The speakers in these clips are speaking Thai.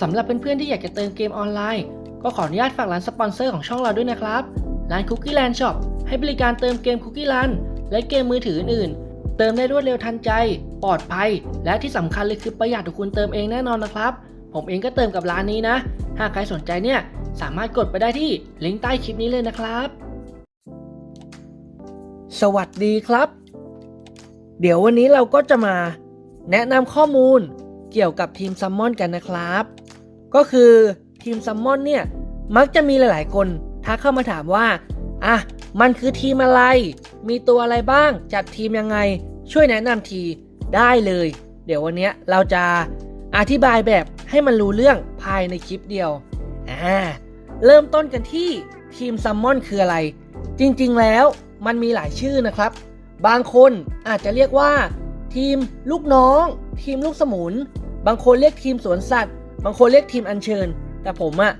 สำหรับเพื่อนๆที่อยากจะเติมเกมออนไลน์ ก็ขออนุญาตฝากร้านสปอนเซอร์ของช่องเราด้วยนะครับ ร้าน Cookie Land Shop ให้บริการเติมเกม Cookie Land และเกมมือถืออื่นๆ เติมได้รวดเร็วทันใจ ปลอดภัย และที่สำคัญเลยคือประหยัดกว่าคุณเติมเองแน่นอนนะครับ ผมเองก็เติมกับร้านนี้นะ หากใครสนใจเนี่ยสามารถกดไปได้ที่ลิงก์ใต้คลิปนี้เลยนะครับ สวัสดีครับ เดี๋ยววันนี้เราก็จะมา แนะนำข้อมูล เกี่ยวกับทีมซัมมอนกันนะครับ ก็คือทีมซัมมอนเนี่ยมักจะมีหลาย ๆ คนทักเข้ามาถามว่าอะมันคือทีมอะไร มีตัวอะไรบ้าง จัดทีมยังไง ช่วยแนะนำทีได้เลย เดี๋ยววันนี้เราจะอธิบายแบบให้มันรู้เรื่องภายในคลิปเดียวอ่าเริ่มต้นกันที่ทีมซัมมอนคืออะไร จริงๆแล้วมันมีหลายชื่อนะครับ บางคนอาจจะเรียกว่า ทีมลูกน้อง ทีมลูกสมุน บางคนเรียกทีมสวนสัตว์ บางคนเรียกทีมอัญเชิญ แต่ผมอะ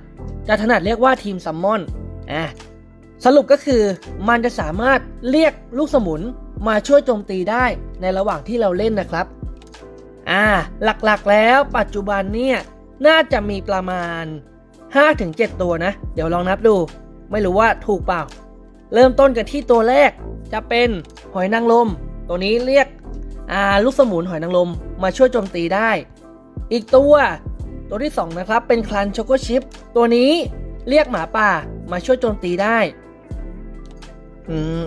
จะถนัดเรียกว่าทีมซัมมอนอะสรุปก็คือมันจะสามารถเรียกลูกสมุนมาช่วยโจมตีได้ในระหว่างที่เราเล่นนะครับ อ่า หลักๆแล้วปัจจุบันเนี่ย น่าจะมีประมาณ 5-7 ตัวนะ เดี๋ยวลองนับดู ไม่รู้ว่าถูกเปล่า เริ่มต้นกันที่ตัวแรกจะเป็นหอยนางรมตัวนี้เรียกอ่าลูกสมุนหอยนางรมมาช่วยโจมตีได้ อีกตัวตัวที่สองนะครับ เป็นคลันช็อกโกชิป ตัวนี้เรียกหมาป่ามาช่วยโจมตีได้ อืม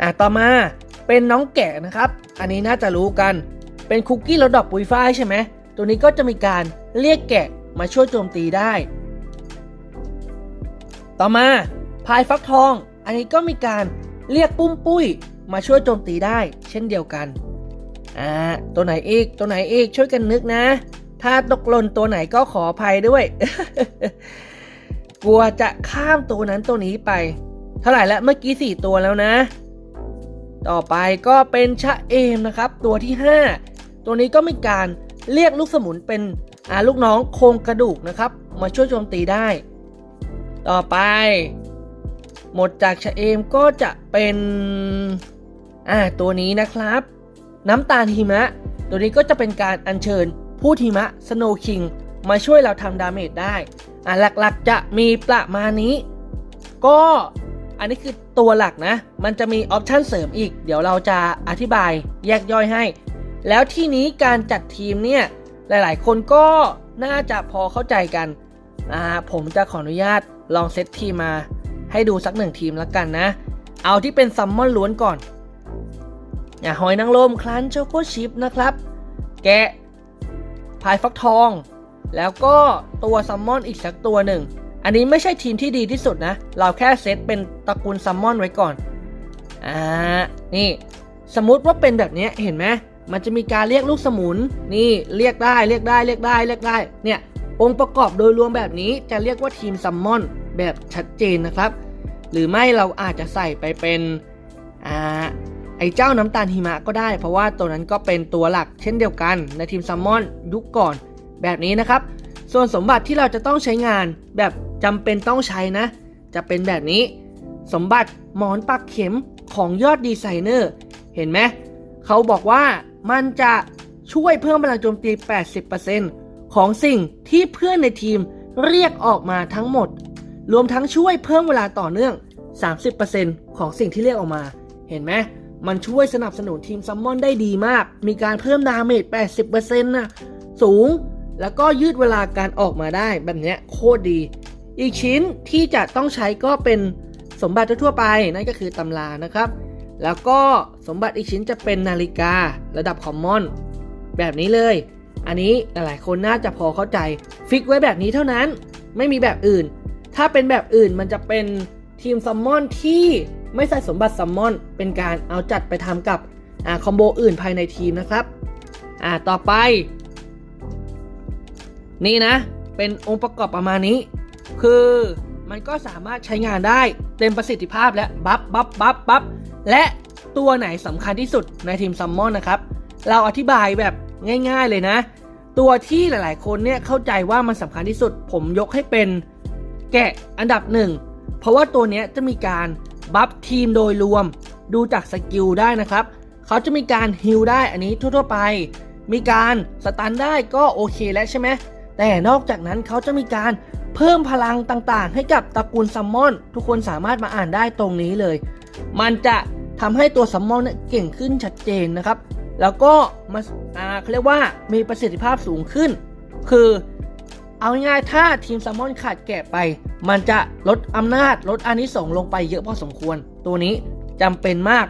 อะ ต่อมาเป็นน้องแกะนะครับ อันนี้น่าจะรู้กัน เป็นคุกกี้รสดอกปุยฝ้ายใช่ไหม ตัวนี้ก็จะมีการเรียกแกะมาช่วยโจมตีได้ ต่อมาพายฟักทอง อันนี้ก็มีการเรียกปุ้มปุ้ยมาช่วยโจมตีได้ เช่นเดียวกัน อ่าตัวไหนอีกตัวไหนอีกช่วยกันนึกนะ ถ้าตกหล่นตัวไหนก็ขออภัยด้วย กลัวจะข้ามตัวนั้นตัวนี้ไป เท่าไหร่แล้วเมื่อกี้สี่ตัวแล้วนะ ต่อไปก็เป็นชะเอมนะครับ ตัวที่ 5 ตัวนี้ก็มีการเรียกลูกสมุนเป็นอ่าลูกน้องโครงกระดูกนะครับ มาช่วยโจมตีได้ ต่อไป หมดจากชะเอมก็จะเป็น อ่าตัวนี้นะครับ น้ำตาลหิมะ ตัวนี้ก็จะเป็นการอัญเชิญผู้หิมะสโนว์คิงมาช่วยเราทำดาเมจได้ อ่าหลักๆจะมีประมาณนี้ ก็อันนี้คือตัวหลักนะ มันจะมีออปชันเสริมอีก เดี๋ยวเราจะอธิบายแยกย่อยให้ แล้วที่นี้การจัดทีมเนี่ย หลายๆ คนก็น่าจะพอเข้าใจกัน อ่า ผมจะขออนุญาตลองเซตทีมมา ให้ดูสักหนึ่งทีมแล้วกันนะ เอาที่เป็นซัมมอนล้วนก่อน หอยนางรมคลันโชโกชิปนะครับ แกะพายฟักทอง แล้วก็ตัวซัมมอนอีกสักตัวหนึ่ง อันนี้ไม่ใช่ทีมที่ดีที่สุดนะ เราแค่เซตเป็นตระกูลซัมมอนไว้ก่อน อ่า นี่ สมมติว่าเป็นแบบนี้เห็นไหมมันจะมีการเรียกลูกสมุน นี่เรียกได้เรียกได้เรียกได้เรียกได้ เนี่ย องค์ประกอบโดยรวมแบบนี้จะเรียกว่าทีมซัมมอนแบบชัดเจนนะครับ หรือไม่เราอาจจะใส่ไปเป็น อ่า อ้เจ้าน้ำตาลหิมะก็ได้ เพราะว่าตัวนั้นก็เป็นตัวหลักเช่นเดียวกันในทีมซัมมอนยุคก่อน แบบนี้นะครับ ส่วนสมบัติที่เราจะต้องใช้งานแบบจำเป็นต้องใช้นะ จะเป็นแบบนี้ สมบัติหมอนปักเข็มของยอดดีไซเนอร์ เห็นไหมเขาบอกว่ามันจะช่วยเพิ่มพลังโจมตี 80%ของสิ่งที่เพื่อนในทีมเรียกออกมาทั้งหมด รวมทั้งช่วยเพิ่มเวลาต่อเนื่อง 30%ของสิ่งที่เรียกออกมา เห็นไหม มันช่วยสนับสนุนทีมซัมมอนได้ดีมาก มีการเพิ่มดาเมจ 80%นะสูง แล้วก็ยืดเวลาการออกมาได้แบบนี้โคตรดี อีกชิ้นที่จะต้องใช้ก็เป็นสมบัติทั่วไป นั่นก็คือตำรานะครับ แล้วก็สมบัติอีกชิ้นจะเป็นนาฬิการะดับคอมมอน แบบนี้เลย อันนี้หลายๆคนน่าจะพอเข้าใจ ฟิกไว้แบบนี้เท่านั้น ไม่มีแบบอื่น ถ้าเป็นแบบอื่นมันจะเป็นทีมซัมมอนที่ ไม่ใส่สมบัติซัมมอน เป็นการเอาจัดไปทำกับอคอมโบอื่นภายในทีมนะครับอ่าต่อไป นี่นะ เป็นองค์ประกอบประมาณนี้ คือมันก็สามารถใช้งานได้เต็มประสิทธิภาพและบัฟบัฟบัฟบัฟและตัวไหนสำคัญที่สุดในทีมซัมมอนนะครับ เราอธิบายแบบง่ายๆเลยนะ ตัวที่หลายๆ คนเนี่ยเข้าใจว่ามันสำคัญที่สุด ผมยกให้เป็นแกะอันดับหนึ่งเพราะว่าตัวนี้จะมีการ บัฟทีมโดยรวมดูจากสกิลได้นะครับ เขาจะมีการฮิลได้อันนี้ทั่วๆไป มีการสตันได้ก็โอเคแล้วใช่ไหมแต่นอกจากนั้นเขาจะมีการเพิ่มพลังต่างๆ ให้กับตระกูลซัมมอน ทุกคนสามารถมาอ่านได้ตรงนี้เลย มันจะทำให้ตัวซัมมอนเนี่ยเก่งขึ้นชัดเจนนะครับ แล้วก็มาอาเขาเรียกว่ามีประสิทธิภาพสูงขึ้น คือ เอาง่ายถ้าทีมซัมมอนขาดแกะไป มันจะลดอำนาจลดอานิสงส์ลงไปเยอะพอสมควร ตัวนี้จำเป็นมาก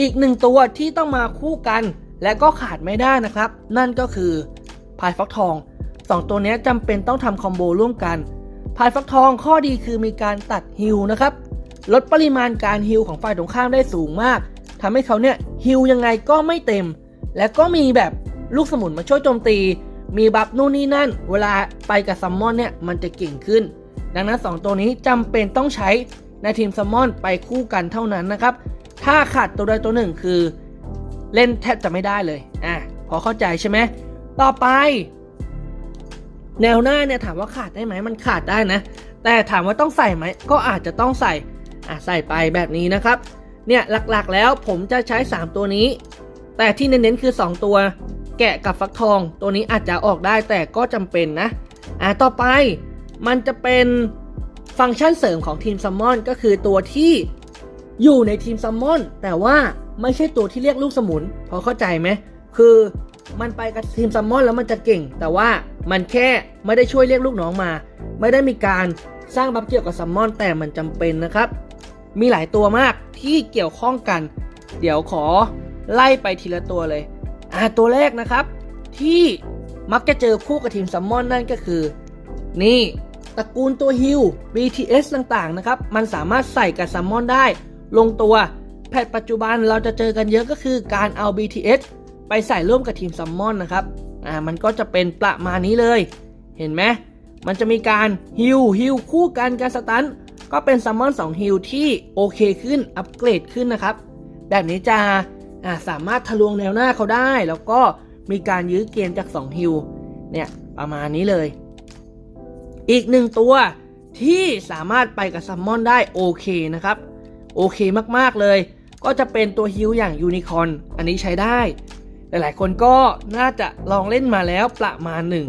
อีกหนึ่งตัวที่ต้องมาคู่กัน และก็ขาดไม่ได้นะครับ นั่นก็คือพายฟักทองสองตัวนี้จำเป็นต้องทำคอมโบร่วมกันพายฟักทองข้อดีคือมีการตัดฮิลนะครับ ลดปริมาณการฮิลของฝ่ายตรงข้ามได้สูงมากทำให้เขาเนี่ยฮิลยังไงก็ไม่เต็ม และก็มีแบบลูกสมุนมาช่วยโจมตี มีบัฟนู่นนี่นั่น เวลาไปกับซัมมอนเนี่ยมันจะเก่งขึ้น ดังนั้น 2 ตัวนี้จำเป็นต้องใช้ในทีมซัมมอนไปคู่กันเท่านั้นนะครับ ถ้าขาดตัวใดตัวหนึ่งคือเล่นแทบจะไม่ได้เลย อะ พอเข้าใจใช่ไหม ต่อไป แนวหน้าเนี่ยถามว่าขาดได้ไหม มันขาดได้นะ แต่ถามว่าต้องใส่ไหม ก็อาจจะต้องใส่ อะ ใส่ไปแบบนี้นะครับ เนี่ยหลักๆแล้วผมจะใช้ 3 ตัวนี้ แต่ที่เน้นๆคือ 2 ตัว แกะกับฟักทอง ตัวนี้อาจจะออกได้แต่ก็จำเป็นนะ อะต่อไปมันจะเป็นฟังก์ชันเสริมของทีมซัมมอนก็คือตัวที่อยู่ในทีมซัมมอนแต่ว่าไม่ใช่ตัวที่เรียกลูกสมุน พอเข้าใจไหมคือมันไปกับทีมซัมมอนแล้วมันจะเก่ง แต่ว่ามันแค่ไม่ได้ช่วยเรียกลูกน้องมา ไม่ได้มีการสร้างบัฟเกี่ยวกับซัมมอนแต่มันจำเป็นนะครับ มีหลายตัวมากที่เกี่ยวข้องกัน เดี๋ยวขอไล่ไปทีละตัวเลย อ่าตัวแรกนะครับ ที่มักจะเจอคู่กับทีมซัมมอนนั่นก็คือ นี่ตระกูลตัวฮิล BTS ต่างๆนะครับ มันสามารถใส่กับซัมมอนได้ ลงตัวแพทปัจจุบันเราจะเจอกันเยอะก็คือการเอา BTS ไปใส่ร่วมกับทีมซัมมอนนะครับอ่ามันก็จะเป็นประมาณนี้เลย เห็นไหมมันจะมีการฮิลฮิลคู่กันการสตันก็เป็นซัมมอน2ฮิลที่โอเคขึ้นอัปเกรดขึ้นนะครับ แบบนี้จะอ่า สามารถทะลวงแนวหน้าเขาได้ แล้วก็มีการยื้อเกมจาก 2 ฮิลเนี่ยประมาณนี้เลย อีกหนึ่งตัวที่สามารถไปกับซัมมอนได้โอเคนะครับ โอเคมากๆเลย ก็จะเป็นตัวฮิลอย่างยูนิคอนอันนี้ใช้ได้ หลายๆ คนก็น่าจะลองเล่นมาแล้วประมาณหนึ่ง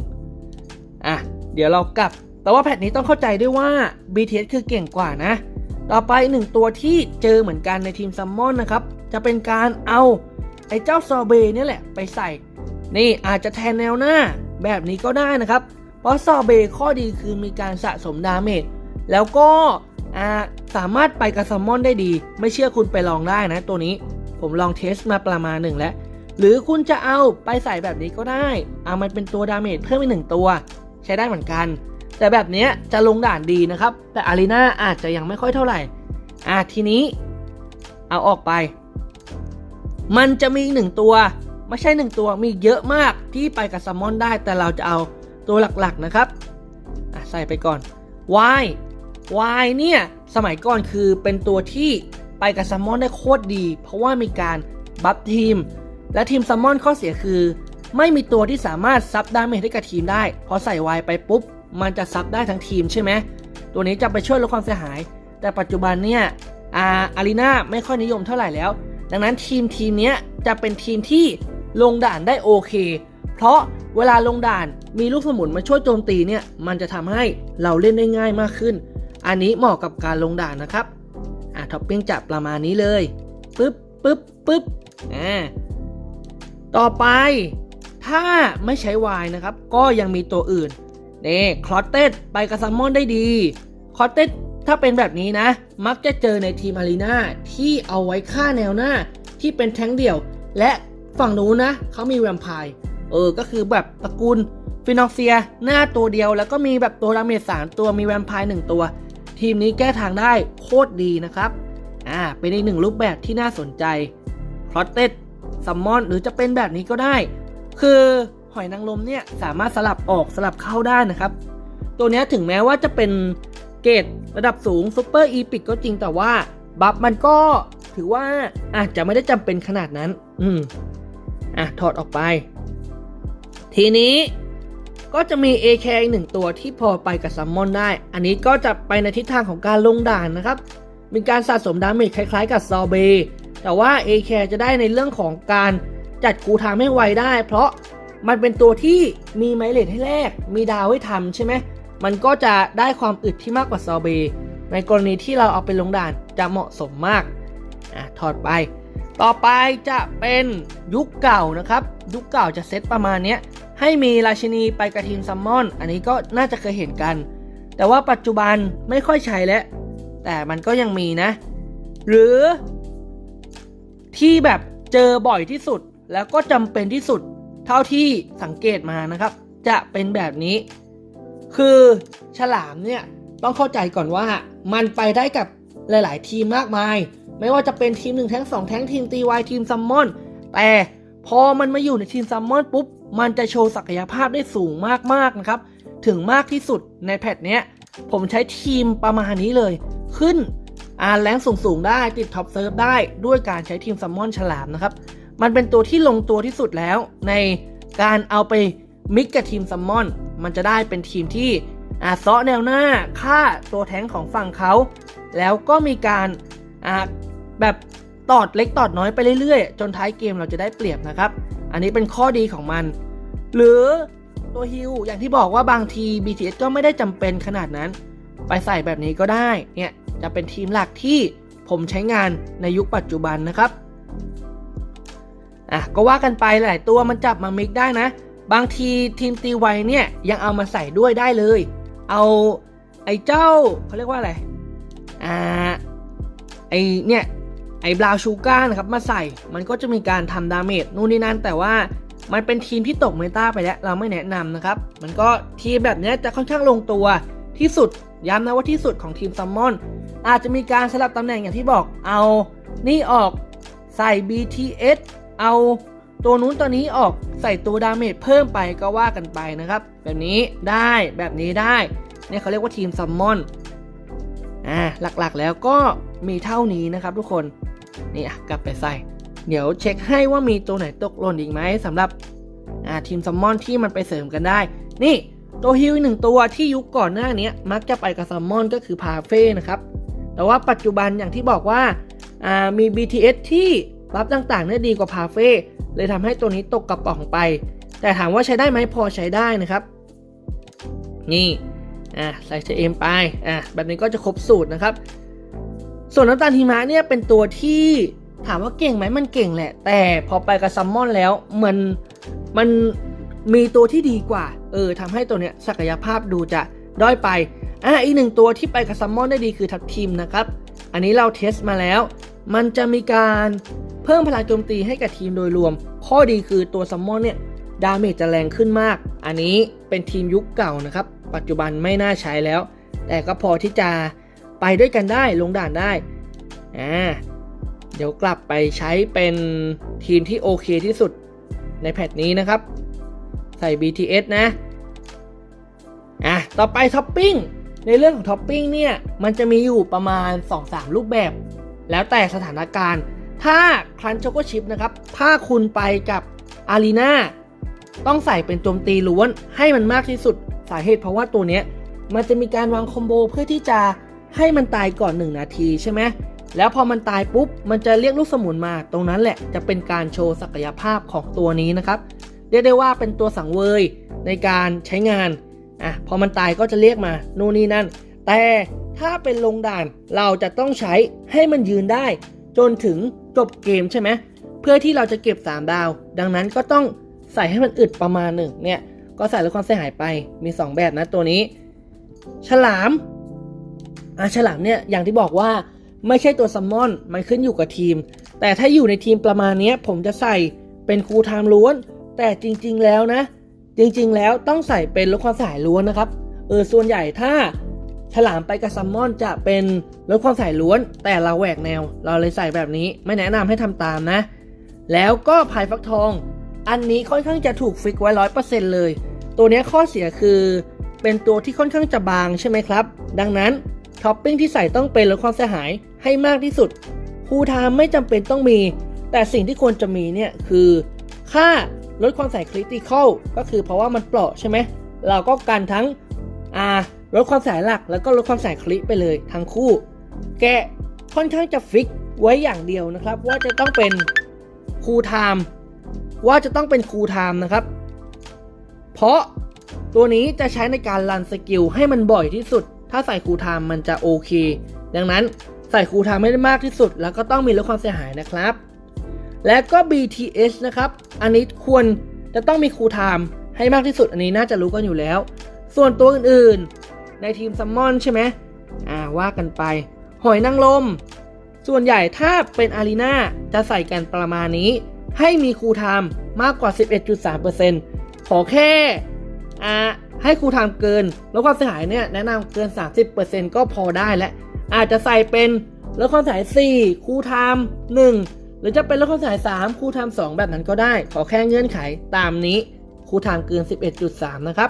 อะเดี๋ยวเรากลับ แต่ว่าแพทนี้ต้องเข้าใจด้วยว่า BTS คือเก่งกว่านะ ต่อไปหนึ่งตัวที่เจอเหมือนกันในทีมซัมมอนนะครับ จะเป็นการเอาไอ้เจ้าซอเบนี่แหละไปใส่ นี่อาจจะแทนแนวหน้าแบบนี้ก็ได้นะครับ เพราะซอเบข้อดีคือมีการสะสมดาเมจแล้วก็สามารถไปกับซัมมอนได้ดี ไม่เชื่อคุณไปลองได้นะตัวนี้ ผมลองเทสมาประมาณหนึ่งแล้ว หรือคุณจะเอาไปใส่แบบนี้ก็ได้เอามันเป็นตัวดาเมจเพิ่มอีกหนึ่งตัว ใช้ได้เหมือนกัน แต่แบบนี้จะลงด่านดีนะครับ แต่อารีนาอาจจะยังไม่ค่อยเท่าไหร่ อะทีนี้ เอาออกไป มันจะมีหนึ่งตัว ไม่ใช่หนึ่งตัวมีเยอะมากที่ไปกับซัมมอนได้ แต่เราจะเอาตัวหลักๆนะครับอะใส่ไปก่อน Y Y เนี่ยสมัยก่อนคือเป็นตัวที่ไปกับซัมมอนได้โคตรดี เพราะว่ามีการบัฟทีม และทีมซัมมอนข้อเสียคือ ไม่มีตัวที่สามารถซับดาเมจให้กับทีมได้ พอใส่ Y ไปปุ๊บ มันจะซับได้ทั้งทีมใช่ไหมตัวนี้จะไปช่วยลดความเสียหาย แต่ปัจจุบันเนี่ยอาอารีนาไม่ค่อยนิยมเท่าไหร่แล้ว ดังนั้นทีมทีมนี้จะเป็นทีมที่ลงด่านได้โอเค เพราะเวลาลงด่านมีลูกสมุนมาช่วยโจมตีเนี่ยมันจะทำให้เราเล่นได้ง่ายมากขึ้น อันนี้เหมาะกับการลงด่านนะครับอะท็อปปิ้งจะประมาณนี้เลยปึ๊บปึ๊บปึ๊บอ่าต่อไปถ้าไม่ใช้วายนะครับ ก็ยังมีตัวอื่น นี่คลอตเต็ดไปกับซัมมอนได้ดีคลอตเต็ดถ้าเป็นแบบนี้นะ มักจะเจอในทีมอารีนาที่เอาไว้ฆ่าแนวหน้าที่เป็นแท้งเดี่ยว และฝั่งนู้นนะเขามีแวมไพร์เออ ก็คือแบบตระกูลฟินอฟเฟีย หน้าตัวเดียว แล้วก็มีแบบตัวดาเมจสามตัวมีแวมไพร์หนึ่งตัว ทีมนี้แก้ทางได้โคตรดีนะครับ อ่า เป็นอีกหนึ่งรูปแบบที่น่าสนใจคลอตเต็ดซัมมอนหรือจะเป็นแบบนี้ก็ได้ คือ หอยนางรมเนี่ยสามารถสลับออกสลับเข้าได้นะครับ ตัวนี้ถึงแม้ว่าจะเป็นเกรดระดับสูงซูเปอร์อีพิกก็จริงแต่ว่าบัฟมันก็ถือว่าอาจจะไม่ได้จำเป็นขนาดนั้น อืมอะถอดออกไป ทีนี้ก็จะมี AK อีกหนึ่งตัวที่พอไปกับซัมมอนได้ อันนี้ก็จะไปในทิศทางของการลงด่านนะครับ มีการสะสมดาเมจคล้ายๆ กับซอเบแต่ว่า AK จะได้ในเรื่องของการจัดคูทม์ให้ไวได้ เพราะ มันเป็นตัวที่มีไมเลทให้แลกมีดาวให้ทำใช่ไหมมันก็จะได้ความอึดที่มากกว่าซอเบ ในกรณีที่เราเอาไปลงด่านจะเหมาะสมมากอะถอดไป ต่อไปจะเป็นยุคเก่านะครับ ยุคเก่าจะเซตประมาณนี้ให้มีราชินีไปกระทิงซัมมอน อันนี้ก็น่าจะเคยเห็นกัน แต่ว่าปัจจุบันไม่ค่อยใช้แล้ว แต่มันก็ยังมีนะ หรือที่แบบเจอบ่อยที่สุดแล้วก็จำเป็นที่สุด เท่าที่สังเกตมานะครับ จะเป็นแบบนี้ คือฉลามเนี่ยต้องเข้าใจก่อนว่ามันไปได้กับหลาย ๆ ทีมมากมาย ไม่ว่าจะเป็นทีมหนึ่งแท้งสองแท้งทีมตีวายทีมซัมมอนแต่พอมันมาอยู่ในทีมซัมมอนปุ๊บ มันจะโชว์ศักยภาพได้สูงมาก ๆ นะครับ ถึงมากที่สุดในแพทเนี้ย ผมใช้ทีมประมาณนี้เลย ขึ้นอ่านแรงสูง ๆ ได้ติดท็อปเซิร์ฟได้ด้วยการใช้ทีมซัมมอนฉลามนะครับ มันเป็นตัวที่ลงตัวที่สุดแล้ว ในการเอาไปมิกกับทีมซัมมอน มันจะได้เป็นทีมที่อาเซาะแนวหน้าฆ่าตัวแท้งของฝั่งเขา แล้วก็มีการอ่าแบบตอดเล็กตอดน้อยไปเรื่อยๆ จนท้ายเกมเราจะได้เปรียบนะครับ อันนี้เป็นข้อดีของมัน หรือตัวฮิลอย่างที่บอกว่าบางที BTS ก็ไม่ได้จำเป็นขนาดนั้น ไปใส่แบบนี้ก็ได้ เนี่ย จะเป็นทีมหลักที่ผมใช้งานในยุคปัจจุบันนะครับ อะก็ว่ากันไปหลายตัวมันจับมามิกได้นะ บางทีทีมตีไวเนี่ยยังเอามาใส่ด้วยได้เลย เอาไอ้เจ้าเขาเรียกว่าอะไรอ่าไอเนี่ยไอ้บราวชูการ์นะครับมาใส่มันก็จะมีการทำดาเมจนู่นนี่นั่นแต่ว่ามันเป็นทีมที่ตกเมตาไปแล้ว เราไม่แนะนำนะครับ มันก็ทีมแบบนี้จะค่อนข้างลงตัวที่สุดย้ำนะว่าที่สุดของทีมซัมมอน อาจจะมีการสลับตำแหน่งอย่างที่บอกเอานี่ออกใส่ BTS เอาตัวนู้นตัวนี้ออกใส่ตัวดาเมจเพิ่มไปก็ว่ากันไปนะครับ แบบนี้ได้แบบนี้ได้เนี่ยเขาเรียกว่าทีมซัมมอนอ่าหลักๆแล้วก็มีเท่านี้นะครับทุกคนนี่อะกลับไปใส่ เดี๋ยวเช็คให้ว่ามีตัวไหนตกหล่นอีกไหมสำหรับอ่าทีมซัมมอนที่มันไปเสริมกันได้ นี่ตัวฮิลหนึ่งตัวที่ยุคก่อนหน้านี้มักจะไปกับซัมมอนก็คือพาเฟ่นะครับแต่ว่าปัจจุบันอย่างที่บอกว่าอ่ามี BTS ที่ รับต่างๆเนี่ยดีกว่าพาเฟ่เลยทำให้ตัวนี้ตกกระป๋องไป แต่ถามว่าใช้ได้ไหมพอใช้ได้นะครับ นี่อะใส่เชเอมไปอะแบบนี้ก็จะครบสูตรนะครับ ส่วนน้ำตาลหิมะเนี่ยเป็นตัวที่ถามว่าเก่งไหมมันเก่งแหละ แต่พอไปกับซัมมอนแล้วมันมันมีตัวที่ดีกว่า เออทำให้ตัวเนี้ยศักยภาพดูจะด้อยไปอะอีกหนึ่งตัวที่ไปกับซัมมอนได้ดีคือทัพทีมนะครับ อันนี้เราเทสมาแล้ว มันจะมีการเพิ่มพลังโจมตีให้กับทีมโดยรวม ข้อดีคือตัวซัมมอนเนี่ยดาเมจจะแรงขึ้นมาก อันนี้เป็นทีมยุคเก่านะครับ ปัจจุบันไม่น่าใช้แล้ว แต่ก็พอที่จะไปด้วยกันได้ลงด่านได้อ่าเดี๋ยวกลับไปใช้เป็นทีมที่โอเคที่สุดในแพทนี้นะครับ ใส่ BTS นะอะต่อไปท็อปปิ้งในเรื่องของท็อปปิ้งเนี่ย มันจะมีอยู่ประมาณ 2-3 รูปแบบ แล้วแต่สถานการณ์ ถ้าครันช็อกโกชิปนะครับ ถ้าคุณไปกับอารีนาต้องใส่เป็นโจมตีล้วนให้มันมากที่สุด สาเหตุเพราะว่าตัวเนี้ยมันจะมีการวางคอมโบเพื่อที่จะให้มันตายก่อน 1 นาทีใช่ไหมแล้วพอมันตายปุ๊บ มันจะเรียกลูกสมุนมา ตรงนั้นแหละจะเป็นการโชว์ศักยภาพของตัวนี้นะครับ เรียกได้ว่าเป็นตัวสังเวยในการใช้งาน อะ พอมันตายก็จะเรียกมา นู่นนี่นั่น แต่ ถ้าเป็นลงด่านเราจะต้องใช้ให้มันยืนได้ จนถึงจบเกมใช่ไหมเพื่อที่เราจะเก็บ 3 ดาว ดังนั้นก็ต้องใส่ให้มันอึดประมาณหนึ่งเนี่ยก็ใส่ลดความเสียหายไปมี 2 แบบนะตัวนี้ ฉลามอะฉลามเนี่ยอย่างที่บอกว่าไม่ใช่ตัวซัมมอนมันขึ้นอยู่กับทีม แต่ถ้าอยู่ในทีมประมาณนี้ผมจะใส่เป็นครูไทม์ล้วน แต่จริง ๆ แล้วนะ จริง ๆ แล้วต้องใส่เป็นลดความเสียหายล้วนนะครับเออส่วนใหญ่ถ้า ฉลามไปกับซัมมอนจะเป็นลดความเสียหายล้วน แต่เราแหวกแนว เราเลยใส่แบบนี้ไม่แนะนำให้ทำตามนะ แล้วก็พายฟักทอง อันนี้ค่อนข้างจะถูกฟิกไว้ร้อยเปอร์เซ็นต์เลย ตัวนี้ข้อเสียคือเป็นตัวที่ค่อนข้างจะบางใช่ไหมครับ ดังนั้นท็อปปิ้งที่ใส่ต้องเป็นลดความเสียหายให้มากที่สุดคูลไทม์ไม่จำเป็นต้องมี แต่สิ่งที่ควรจะมีเนี่ยคือค่าลดความเสียหายคริติคอลก็คือเพราะว่ามันเปราะใช่ไหมเราก็กันทั้งอ่า ลดความเสียหายหลักแล้วก็ลดความเสียหายคริไปเลยทั้งคู่ แกค่อนข้างจะฟิกไว้อย่างเดียวนะครับ ว่าจะต้องเป็นคูไทม์ว่าจะต้องเป็นคูไทม์นะครับ เพราะตัวนี้จะใช้ในการรันสกิลให้มันบ่อยที่สุด ถ้าใส่คูไทม์มันจะโอเค ดังนั้นใส่คูไทม์ไม่ได้มากที่สุด แล้วก็ต้องมีลดความเสียหายนะครับ และก็ BTS นะครับ อันนี้ควรจะต้องมีคูไทม์ให้มากที่สุด อันนี้น่าจะรู้กันอยู่แล้ว ส่วนตัวอื่นๆ ในทีมซัมมอนใช่ไหมอ่าว่ากันไป หอยนางรมส่วนใหญ่ถ้าเป็นอารีนาจะใส่กันประมาณนี้ ให้มีครูทม์มากกว่า 11.3%ขอแค่อ่าให้ครูทม์เกิน แล้วความเสียหายเนี่ยแนะนำเกิน 30%ก็พอได้แล้วอาจจะใส่เป็นแลดความเสียหาย4ครูทม์1หรือจะเป็นแลดความเสียหาย3คูทม์2แบบนั้นก็ได้ ขอแค่เงื่อนไขตามนี้ครูทม์เกิน 11.3 นะครับ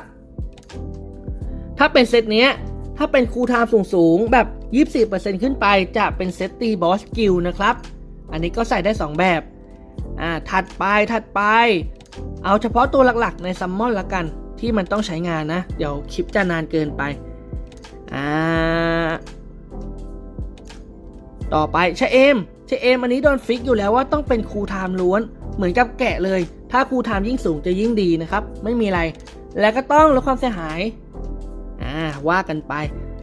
ถ้าเป็นเซตเนี้ย ถ้าเป็นคูลไทม์สูงๆ แบบ 24%ขึ้นไปจะเป็นเซตตีบอสกิลนะครับ อันนี้ก็ใส่ได้ 2 แบบ อ่า ถัดไป ถัดไป เอาเฉพาะตัวหลักๆ ในซัมมอนละกัน ที่มันต้องใช้งานนะ เดี๋ยวคลิปจะนานเกินไป อ่า ต่อไปชะเอมชะเอมอันนี้โดนฟิกอยู่แล้วว่าต้องเป็นคูลไทม์ล้วน เหมือนกับแกะเลย ถ้าคูลไทม์ยิ่งสูงจะยิ่งดีนะครับ ไม่มีอะไร แล้วก็ต้องลดความเสียหาย อ่าว่ากันไป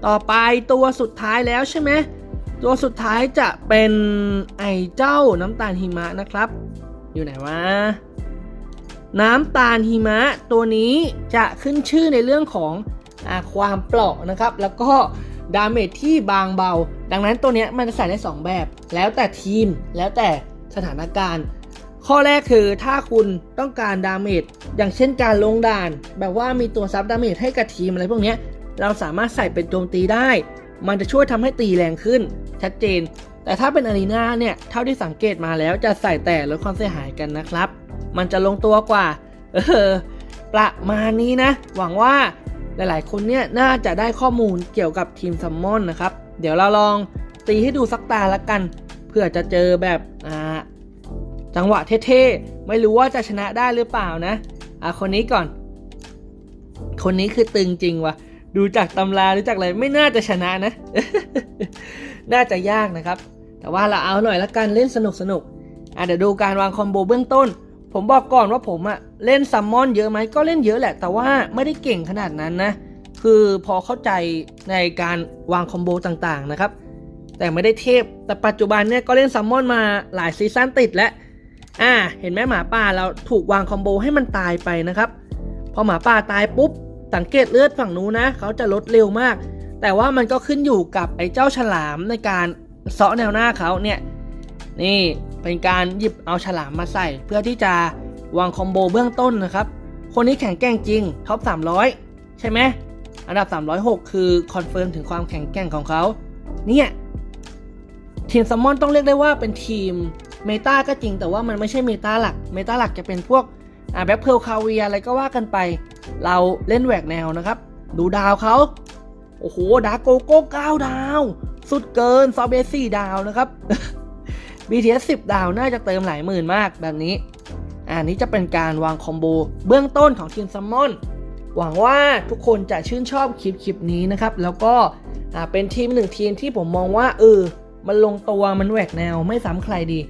ต่อไปตัวสุดท้ายแล้วใช่ไหมตัวสุดท้ายจะเป็นไอเจ้าน้ำตาลหิมะนะครับ อยู่ไหนวะน้ำตาลหิมะตัวนี้จะขึ้นชื่อในเรื่องของอความเปราะนะครับ แล้วก็ดาเมจที่บางเบา ดังนั้นตัวนี้มันจะใส่ได้ 2 แบบ แล้วแต่ทีมแล้วแต่สถานการณ์ ข้อแรกคือถ้าคุณต้องการดาเมจอย่างเช่นการลงด่าน แบบว่ามีตัวซับดาเมจให้กับทีมอะไรพวกนี้ เราสามารถใส่เป็นโจมตีได้ มันจะช่วยทำให้ตีแรงขึ้น ชัดเจน แต่ถ้าเป็นอารีนาเนี่ยเท่าที่สังเกตมาแล้วจะใส่แต่ลดความเสียหายกันนะครับ มันจะลงตัวกว่า เออประมาณนี้นะ หวังว่าหลายๆ คนเนี่ยน่าจะได้ข้อมูลเกี่ยวกับทีมซัมมอนนะครับ เดี๋ยวเราลองตีให้ดูสักตาละกัน เพื่อจะเจอแบบอ่าจังหวะเท่ๆ ไม่รู้ว่าจะชนะได้หรือเปล่านะ อะคนนี้ก่อน คนนี้คือตึงจริงว่ะ ดูจากตำราดูจากอะไรไม่น่าจะชนะนะ น่าจะยากนะครับ แต่ว่าเราเอาหน่อยละกันเล่นสนุกสนุกๆอะเดี๋ยวดูการวางคอมโบเบื้องต้น ผมบอกก่อนว่าผมอะเล่นซัมมอนเยอะไหมก็เล่นเยอะแหละ แต่ว่าไม่ได้เก่งขนาดนั้นนะ คือพอเข้าใจในการวางคอมโบต่างๆนะครับ แต่ไม่ได้เทพแต่ปัจจุบันเนี่ยก็เล่นซัมมอนมาหลายซีซั่นติดแล้วอ่า เห็นไหมหมาป่าเราถูกวางคอมโบให้มันตายไปนะครับ พอหมาป่าตายปุ๊บ สังเกตเลือดฝั่งนู้นนะเขาจะลดเร็วมาก แต่ว่ามันก็ขึ้นอยู่กับไอ้เจ้าฉลามในการเซาะแนวหน้าเขาเนี่ยนี่เป็นการหยิบเอาฉลามมาใส่ เพื่อที่จะวางคอมโบเบื้องต้นนะครับ คนนี้แข็งแกร่งจริงท็อป 300 ใช่ไหมอันดับ 306 คือคอนเฟิร์มถึงความแข็งแกร่งของเขาเนี่ยทีมซัมมอนต้องเรียกได้ว่าเป็นทีมเมตาก็จริงแต่ว่ามันไม่ใช่เมตาหลัก เมตาหลักจะเป็นพวกอ่าแบ็คเพลคาเวียอะไรก็ว่ากันไป เราเล่นแหวกแนวนะครับ ดูดาวเขาโอ้โหดาโกโก้9ดาว สุดเกินซอเบส4ดาวนะครับ BTS 10 ดาวน่าจะเติมหลายหมื่นมากแบบนี้อันนี้จะเป็นการวางคอมโบเบื้องต้นของทีมซัมมอนหวังว่าทุกคนจะชื่นชอบคลิปคลิปนี้นะครับ แล้วก็เป็นทีมหนึ่งทีมที่ผมมองว่าเออมันลงตัวมันแหวกแนวไม่ซ้ำใครดี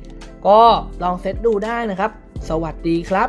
ก็ลองเซตดูได้นะครับ สวัสดีครับ